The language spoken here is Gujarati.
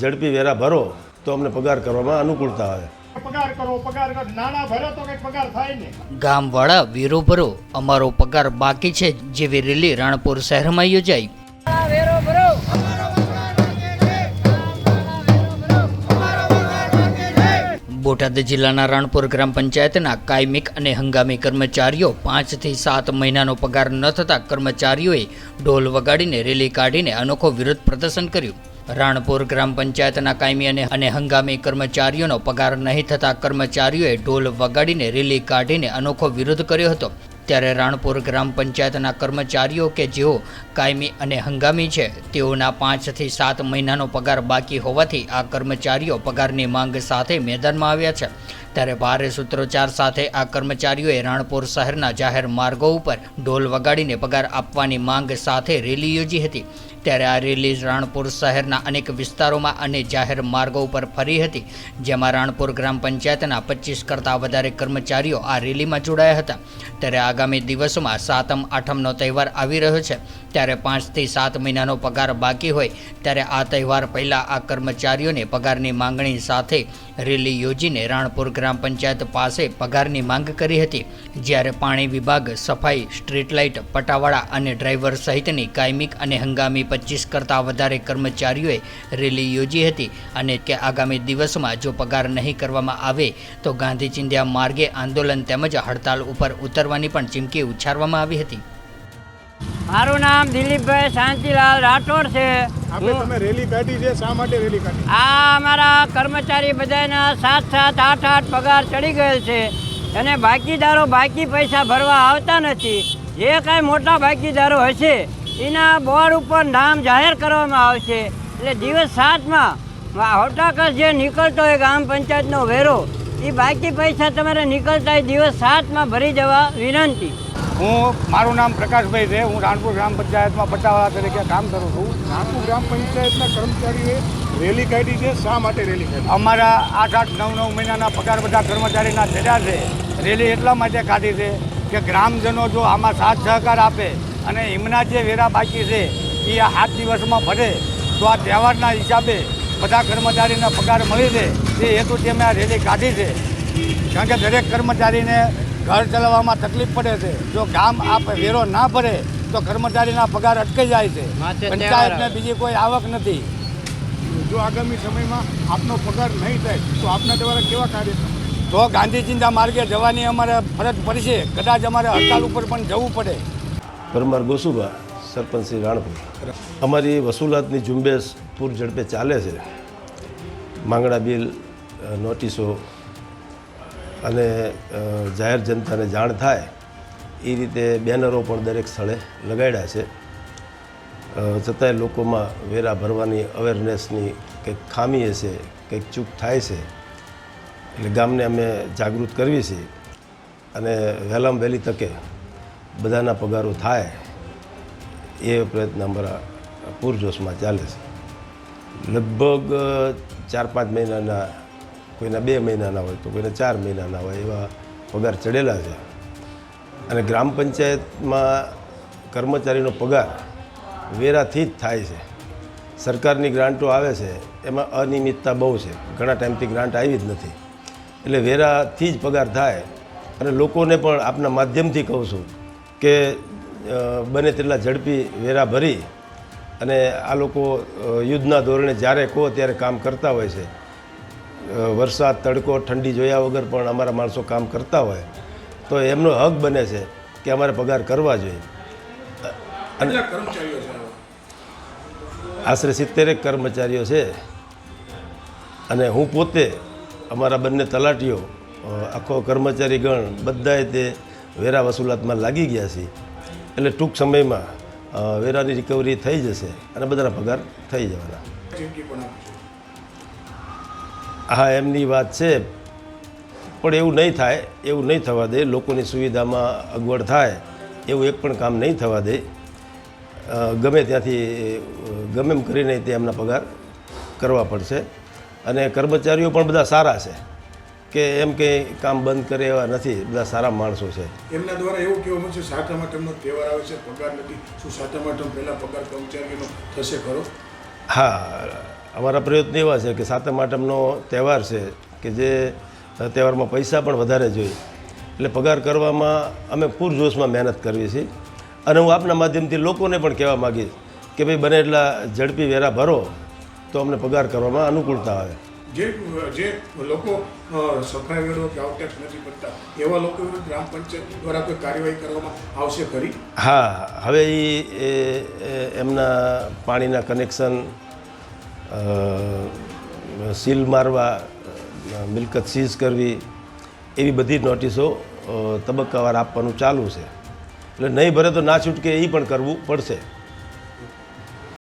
ઝડપી વેરા ભરો તો અમને પગાર કરવામાં અનુકૂળતા આવે. પગાર કરો પગાર કરો. ભરો તો કઈ પગાર થાય ને ગામવાળા વીરો ભરો અમારો પગાર બાકી છે જેવી રેલી રાણપુર શહેરમાં યોજાઈ. બોટાદ જિલ્લાના રાણપુર ગ્રામ પંચાયતના કાયમિક અને હંગામી કર્મચારીઓ પાંચથી સાત મહિનાનો પગાર ન થતા કર્મચારીઓએ ઢોલ વગાડીને રેલી કાઢીને અનોખો વિરોધ પ્રદર્શન કર્યું. રાણપુર ગ્રામ પંચાયતના કાયમી અને અને હંગામી કર્મચારીઓનો પગાર નહીં થતા કર્મચારીઓએ ઢોલ વગાડીને રેલી કાઢીને અનોખો વિરોધ કર્યો હતો. ત્યારે રાણપુર ગ્રામ પંચાયતના કર્મચારીઓ કે જેઓ કાયમી અને હંગામી છે, તેઓના પાંચથી સાત મહિનાનો પગાર બાકી હોવાથી આ કર્મચારીઓ પગારની માંગ સાથે મેદાનમાં આવ્યા છે. ત્યારે ભારે સૂત્રોચ્ચાર સાથે આ કર્મચારીઓએ રાણપુર શહેરના જાહેર માર્ગો ઉપર ઢોલ વગાડીને પગાર આપવાની માંગ સાથે રેલી યોજી હતી. ત્યારે આ રેલી રાણપુર શહેરના અનેક વિસ્તારોમાં અને જાહેર માર્ગો ઉપર ફરી હતી, જેમાં રાણપુર ગ્રામ પંચાયતના પચીસ કરતાં વધારે કર્મચારીઓ આ રેલીમાં જોડાયા હતા. ત્યારે આગામી દિવસોમાં સાતમ, આઠમનો તહેવાર આવી રહ્યો છે. ત્યારે પાંચથી સાત મહિનાનો પગાર બાકી હોય, ત્યારે આ તહેવાર પહેલાં આ કર્મચારીઓને પગારની માંગણી સાથે રેલી યોજીને રાણપુર ગ્રામ પંચાયત પાસે પગારની માંગ કરી હતી. જ્યારે પાણી વિભાગ, સફાઈ, સ્ટ્રીટ લાઇટ, પટાવાળા અને ડ્રાઈવર સહિતની કાયમિક અને હંગામી પચીસ કરતાં વધારે કર્મચારીઓએ રેલી યોજી હતી અને કે આગામી દિવસમાં જો પગાર નહીં કરવામાં આવે તો ગાંધી ચિંધ્યા માર્ગે આંદોલન તેમજ હડતાલ ઉપર ઉતરવાની પણ ચીમકી ઉચ્ચારવામાં આવી હતી. મારું નામ દિલીપભાઈ શાંતિલાલ રાઠોડ છે. તમે રેલી કાઢી છે શા માટે રેલી કાઢી? આ અમારા કર્મચારી બધાના સાત સાત આઠ આઠ પગાર ચડી ગયેલ છે. અને બાકીદારો બાકી પૈસા ભરવા આવતા નથી. જે કાંઈ મોટા બાકીદારો હશે એના બોર્ડ ઉપર નામ જાહેર કરવામાં આવશે. એટલે દિવસ સાતમાં હોટાકસ જે નીકળતો હોય ગ્રામ પંચાયતનો વેરો એ બાકી પૈસા તમારે નીકળતા દિવસ સાતમાં ભરી જવા વિનંતી. હું મારું નામ પ્રકાશભાઈ છે. હું રાણપુર ગ્રામ પંચાયતમાં પટ્ટાવાળા તરીકે કામ કરું છું. રાણપુર ગ્રામ પંચાયતના કર્મચારીઓએ રેલી કાઢી છે. શા માટે રેલી કાઢી? અમારા આઠ આઠ નવ નવ મહિનાના પગાર બધા કર્મચારીના થયા છે. રેલી એટલા માટે કાઢી છે કે ગ્રામજનો જો આમાં સાથ સહકાર આપે અને એમના જે વેરા બાકી છે એ આ સાત દિવસમાં ભરે તો આ તહેવારના હિસાબે બધા કર્મચારીને પગાર મળી રહે. એ હેતુથી અમે આ રેલી કાઢી છે. કારણ કે દરેક કર્મચારીને ઘર ચલાવવામાં તકલીફ પડે છે. જો ગામ આ વેરો ના ભરે તો કર્મચારીના પગાર અટકી જાય છે. પંચાયતને બીજી કોઈ આવક નથી. જો આગામી સમયમાં આપનો પગાર નહીં થાય તો આપના દ્વારા કેવા કાર્ય તો ગાંધીજીના માર્ગે જવાની અમારે ફરજ પડશે. કદાચ અમારે હડતાલ ઉપર પણ જવું પડે. પરમાર ગોસુભા સરપંચ શ્રી રાણપુર. અમારી વસૂલાતની ઝુંબેશ પૂર ઝડપે ચાલે છે. માંગણા બિલ નોટિસો અને જાહેર જનતાને જાણ થાય એ રીતે બેનરો પણ દરેક સ્થળે લગાડ્યા છે. છતાંય લોકોમાં વેરા ભરવાની અવેરનેસની કંઈક ખામી હશે, કંઈક ચૂક થાય છે. એટલે ગામને અમે જાગૃત કરવી છે. અને વહેલામાં વહેલી તકે બધાના પગારો થાય, એ પ્રયત્ન અમારા પૂરજોશમાં ચાલે છે. લગભગ ચાર પાંચ મહિનાના કોઈના બે મહિનાના હોય તો કોઈના ચાર મહિનાના હોય એવા પગાર ચડેલા છે. અને ગ્રામ પંચાયતમાં કર્મચારીનો પગાર વેરાથી જ થાય છે. સરકારની ગ્રાન્ટો આવે છે, એમાં અનિયમિતતા બહુ છે. ઘણા ટાઈમથી ગ્રાન્ટ આવી જ નથી. એટલે વેરાથી જ પગાર થાય. અને લોકોને પણ આપના માધ્યમથી કહું છું કે બને તેટલા ઝડપી વેરા ભરી અને આ લોકો યુદ્ધના ધોરણે જ્યારે કહો ત્યારે કામ કરતા હોય છે. વરસાદ તડકો ઠંડી જોયા વગર પણ અમારા માણસો કામ કરતા હોય તો એમનો હક બને છે કે અમારે પગાર કરવા જોઈએ. અને આશરે સિત્તેરેક કર્મચારીઓ છે. અને હું પોતે અમારા બંને તલાટીઓ આખો કર્મચારી ગણ બધાએ તે વેરા વસૂલાતમાં લાગી ગયા છે એટલે ટૂંક સમયમાં વેરાની રિકવરી થઈ જશે અને બધાના પગાર થઈ જવાના. હા એમની વાત છે. પણ એવું નહીં થાય એવું નહીં થવા દે. લોકોની સુવિધામાં અગવડ થાય એવું એક પણ કામ નહીં થવા દે. ગમે ત્યાંથી ગમે એમ કરીને તે એમના પગાર કરવા પડશે. અને કર્મચારીઓ પણ બધા સારા છે. કે એમ કે કામ બંધ કરે એવા નથી બધા સારા માણસો છે. એમના દ્વારા એવું કહેવામાં છે સાતમ આઠમનો તહેવાર આવે છે પગાર નથી. શું સાતમ આઠમ પહેલાં પગાર કર્મચારીનો થશે ખરો? હા અમારા પ્રયત્ન એવા છે કે સાતમ આઠમનો તહેવાર છે કે જે તહેવારમાં પૈસા પણ વધારે જોઈએ. એટલે પગાર કરવામાં અમે પૂરજોશમાં મહેનત કરવી છીએ અને હું આપના માધ્યમથી લોકોને પણ કહેવા માગીશ કે ભાઈ બને એટલા ઝડપી વેરા ભરો તો અમને પગાર કરવામાં અનુકૂળતા આવે. જે જે લોકો સફાઈ વેરો કે આઉટેક્સ નથી ભરતા એવા લોકો વિરુદ્ધ ગ્રામ પંચાયત દ્વારા કોઈ કાર્યવાહી કરવામાં આવશે ખરી? હા હવે એ એમના પાણીના કનેક્શન સીલ મારવા મિલકત સીઝ કરવી, એવી બધી નોટિસો તબક્કાવાર આપવાનું ચાલુ છે. એટલે નહીં ભરે તો ના છૂટકે એ પણ કરવું પડશે.